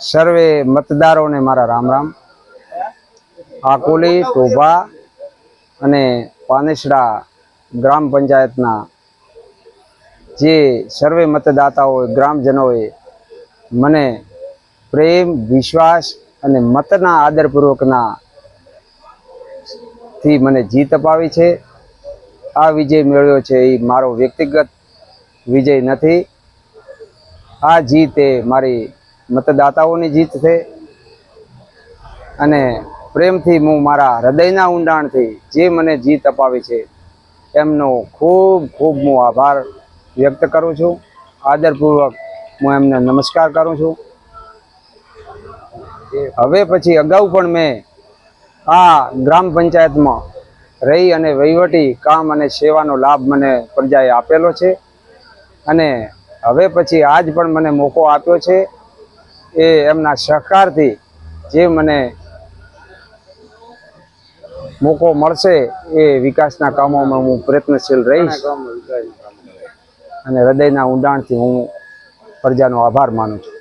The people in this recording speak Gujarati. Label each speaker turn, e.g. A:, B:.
A: સર્વે મતદારોને મારા રામ રામ. આકોલી ટોભા અને પાનેસડા ગ્રામ પંચાયતના જે સર્વે મતદાતાઓએ ગ્રામજનોએ મને પ્રેમ, વિશ્વાસ અને મતના આદરપૂર્વકના થી મને જીત અપાવી છે. આ વિજય મેળવ્યો છે એ મારો વ્યક્તિગત વિજય નથી. આ જીત એ મારી મતદાતાઓની જીત છે. અને પ્રેમથી હું મારા હૃદયના ઊંડાણથી જે મને જીત અપાવી છે, એમનો ખૂબ ખૂબ હું આભાર વ્યક્ત કરું છું. આદરપૂર્વક હું એમને નમસ્કાર કરું છું. હવે પછી અગાઉ પણ મેં આ ગ્રામ પંચાયતમાં રહી અને વહીવટી કામ અને સેવાનો લાભ મને પ્રજાએ આપેલો છે. અને હવે પછી આજ પણ મને મોકો આપ્યો છે એ એમના સહકારથી જે મને મોકો મળશે એ વિકાસના કામોમાં હું પ્રયત્નશીલ રહીશ. અને હૃદયના ઊંડાણથી હું પ્રજાનો આભાર માનું છું.